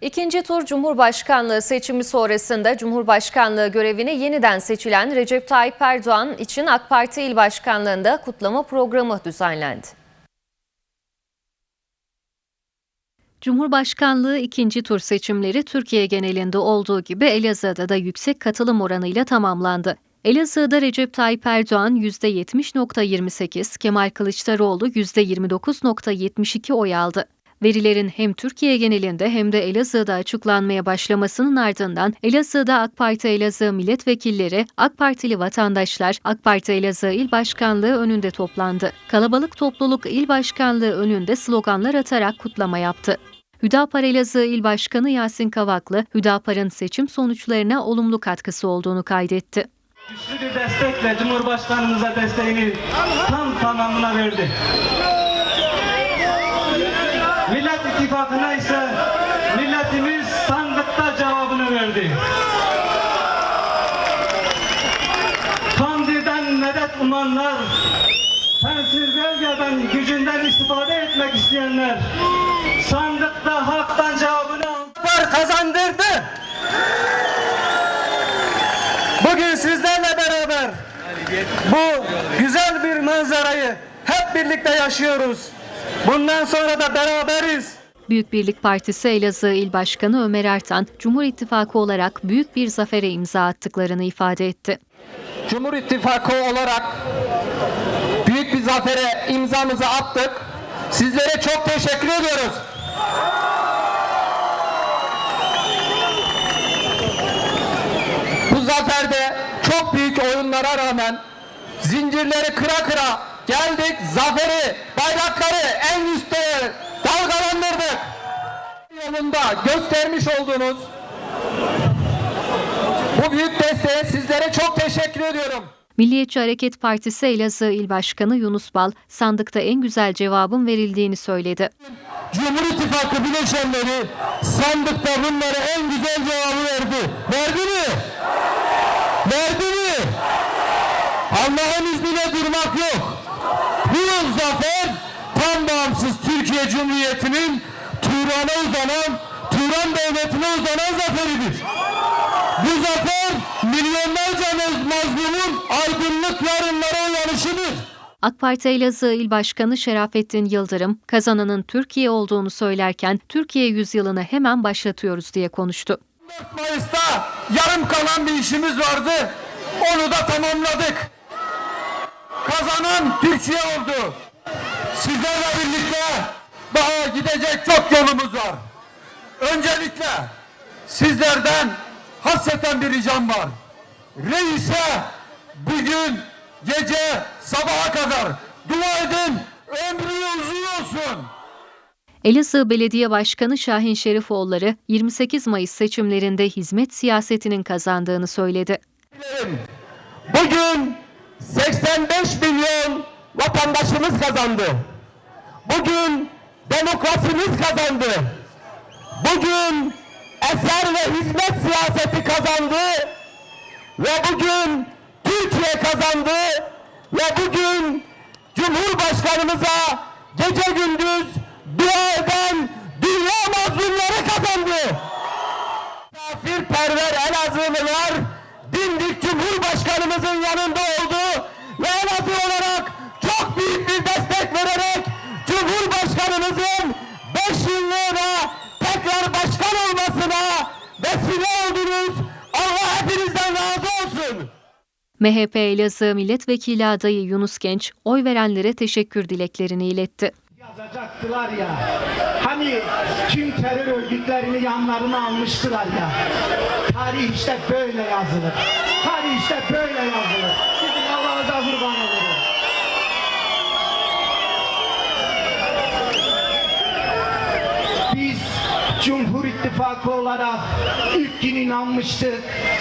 İkinci tur Cumhurbaşkanlığı seçimi sonrasında Cumhurbaşkanlığı görevine yeniden seçilen Recep Tayyip Erdoğan için AK Parti İl Başkanlığı'nda kutlama programı düzenlendi. Cumhurbaşkanlığı ikinci tur seçimleri Türkiye genelinde olduğu gibi Elazığ'da da yüksek katılım oranıyla tamamlandı. Elazığ'da Recep Tayyip Erdoğan %70.28, Kemal Kılıçdaroğlu %29.72 oy aldı. Verilerin hem Türkiye genelinde hem de Elazığ'da açıklanmaya başlamasının ardından Elazığ'da AK Parti Elazığ milletvekilleri, AK Partili vatandaşlar AK Parti Elazığ İl Başkanlığı önünde toplandı. Kalabalık topluluk İl Başkanlığı önünde sloganlar atarak kutlama yaptı. Hüdapar Elazığ İl Başkanı Yasin Kavaklı, Hüdapar'ın seçim sonuçlarına olumlu katkısı olduğunu kaydetti. Güçlü bir destekle Cumhurbaşkanımıza desteğini tam tamamına verdi. İttifakı'na ise milletimiz sandıkta cevabını verdi. Kandil'den medet umanlar, Pensilvanya'dan gücünden istifade etmek isteyenler, sandıkta halktan cevabını aldılar, kazandırdı. Bugün sizlerle beraber bu güzel bir manzarayı hep birlikte yaşıyoruz. Bundan sonra da beraberiz. Büyük Birlik Partisi Elazığ İl Başkanı Ömer Ertan, Cumhur İttifakı olarak büyük bir zafere imza attıklarını ifade etti. Cumhur İttifakı olarak büyük bir zafere imzamızı attık. Sizlere çok teşekkür ediyoruz. Bu zaferde çok büyük oyunlara rağmen zincirleri kıra kıra geldik. Zaferi, bayrakları en üstte dalgalandırdık. Yolunda göstermiş olduğunuz bu büyük desteğe sizlere çok teşekkür ediyorum. Milliyetçi Hareket Partisi Elazığ İl Başkanı Yunus Bal, sandıkta en güzel cevabın verildiğini söyledi. Cumhur İttifakı bileşenleri sandıkta bunlara en güzel cevabı verdi. Verdi mi? Verdi mi? Allah'ın izniyle durmak yok. Bu zafer tam bağımsız Türkiye Cumhuriyeti'nin Turan'a uzanan, Turan devletine uzanan zaferidir. Bu zafer milyonlarca mazlumun aydınlık yarınlara uyanışıdır. AK Parti Elazığ İl Başkanı Şerafettin Yıldırım, kazananın Türkiye olduğunu söylerken Türkiye yüzyılını hemen başlatıyoruz diye konuştu. 4 Mayıs'ta yarım kalan bir işimiz vardı. Onu da tamamladık. Kazanan Türkiye oldu. Sizlerle birlikte daha gidecek çok yolumuz var. Öncelikle sizlerden hasreten bir ricam var. Reise bugün gece sabaha kadar dua edin ömrü uzun olsun. Elazığ Belediye Başkanı Şahin Şerifoğulları 28 Mayıs seçimlerinde hizmet siyasetinin kazandığını söyledi. Bugün 85 milyon vatandaşımız kazandı. Bugün demokrasimiz kazandı. Bugün eser ve hizmet siyaseti kazandı. Ve bugün Türkiye kazandı. Ve bugün Cumhurbaşkanımıza gece gündüz dua eden dünya mazlumları kazandı. Misafirperver Elazığlılar dimdik Cumhurbaşkanımızın yanında oldu ve Elazığ olarak çok büyük bir destek vererek MHP Elazığ Milletvekili adayı Yunus Genç, oy verenlere teşekkür dileklerini iletti. Yazacaktılar ya. Hani tüm terör örgütlerini yanlarına almıştılar ya. Tarih işte böyle yazılır. Tarih işte böyle yazılır. Sizin Allah'ınıza kurban olurum. Cumhur İttifakı olarak ilk gün inanmıştık,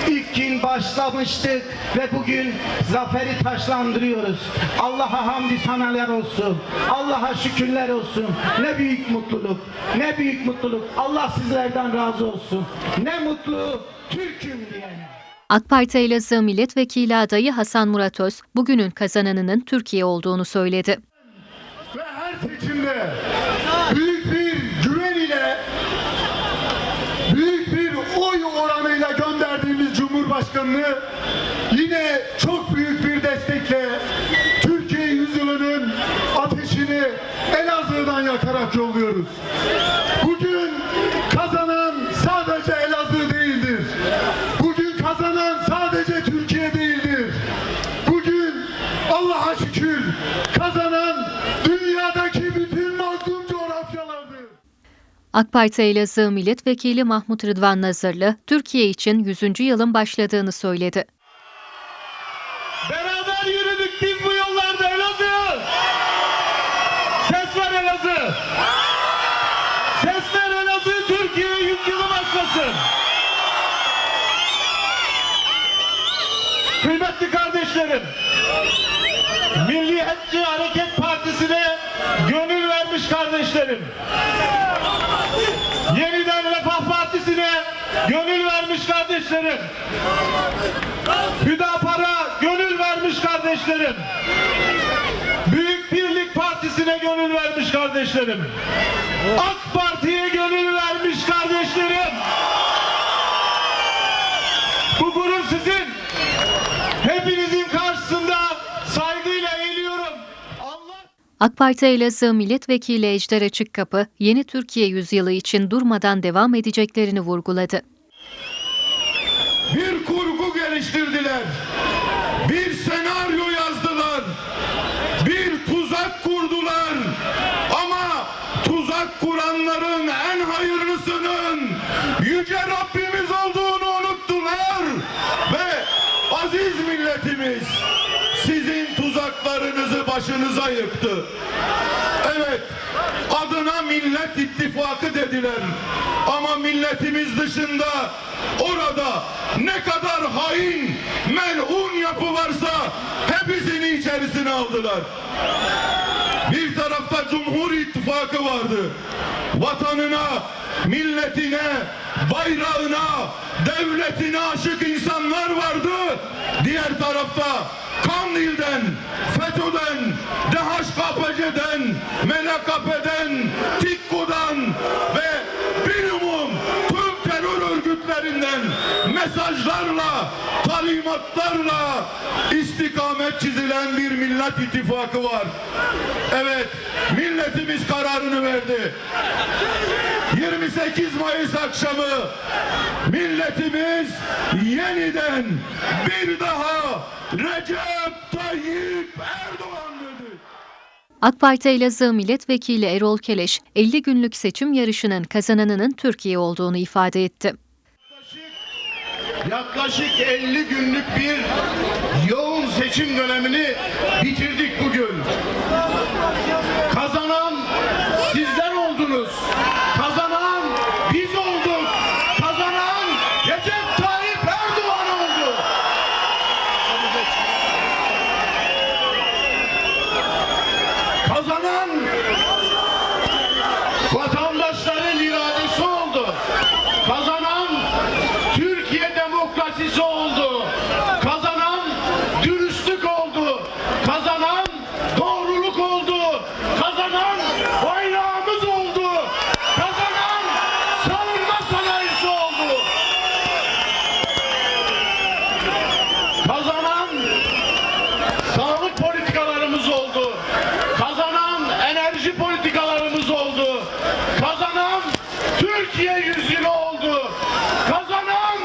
ilk gün başlamıştık ve bugün zaferi taşlandırıyoruz. Allah'a hamdü sanalar olsun, Allah'a şükürler olsun. Ne büyük mutluluk, ne büyük mutluluk. Allah sizlerden razı olsun. Ne mutlu Türk'üm diyene. AK Parti Elazığ Milletvekili adayı Hasan Murat Öz, bugünün kazananının Türkiye olduğunu söyledi. ve her seçimde büyük bir güven ile Başkanı'nı yine çok büyük bir destekle Türkiye yüzyılının ateşini Elazığ'dan yakarak yolluyoruz. Bugün AK Parti Elazığ Milletvekili Mahmut Rıdvan Nazırlı, Türkiye için 100. yılın başladığını söyledi. Beraber yürüdük biz bu yollarda Elazığ. Ses ver Elazığ. Ses ver Elazığ Türkiye yüzyılı başlasın. Kıymetli kardeşlerim. Milliyetçi Hareket Partisi'ne gönül vermiş kardeşlerim. Yeniden Refah Partisi'ne gönül vermiş kardeşlerim. Hüdapar'a gönül vermiş kardeşlerim. Büyük Birlik Partisi'ne gönül vermiş kardeşlerim. AK Parti'ye gönül vermiş kardeşlerim. Bu gurur sizin. Hepinizin karşısında saygıyla eğiliyorum. Allah AK Parti Elazığ Milletvekili Ejder Açıkkapı, yeni Türkiye yüzyılı için durmadan devam edeceklerini vurguladı. Kurgu geliştirdiler. Bir senaryo yazdılar. Bir tuzak kurdular. Ama tuzak kuranların en hayırlısının yüce Rabbimiz olduğunu unuttular. Ve aziz milletimiz sizin tuzaklarınızı başınıza yıktı. Evet, adına Millet İttifakı dediler. Ama milletimiz dışında orada ne kadar hain, melun yapı varsa hepsini içerisine aldılar. Bir tarafta Cumhur İttifakı vardı. Vatanına, milletine, bayrağına, devletine aşık insanlar vardı. Diğer tarafta Kandil'den, FETÖ'den, DHKPC'den, MLKP'den, TİKKU'dan ve bilumum tüm terör örgütlerinden mesajlarla, talimatlarla istikamet çizilen bir millet ittifakı var. Evet, milletimiz kararını verdi. 28 Mayıs akşamı milletimiz yeniden bir daha Recep Tayyip Erdoğan. AK Parti Elazığ Milletvekili Erol Keleş, 50 günlük seçim yarışının kazananının Türkiye olduğunu ifade etti. Yaklaşık 50 günlük bir yoğun seçim dönemini bitirdik bugün. Kazanan sizler oldunuz. Kazanan biz olduk. Kazanan Recep Tayyip Erdoğan oldu. Kazanan vatandaşların iradesi oldu. Kazanan Türkiye demokrasisi oldu. Kazanan dürüstlük oldu. Kazanan doğruluk oldu. Kazanan bayrağımız oldu. Kazanan savunma sanayisi oldu. Kazanan sağlık politikalarımız oldu. Kazanan enerji politikalarımız oldu. Kazanan Türkiye yüzyılı oldu. Kazanan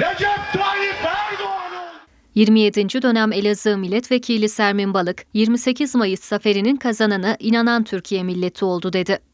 Recep Tayyip Erdoğan oldu. 27. dönem Elazığ Milletvekili Sermin Balık, 28 Mayıs zaferinin kazananı inanan Türkiye milleti oldu dedi.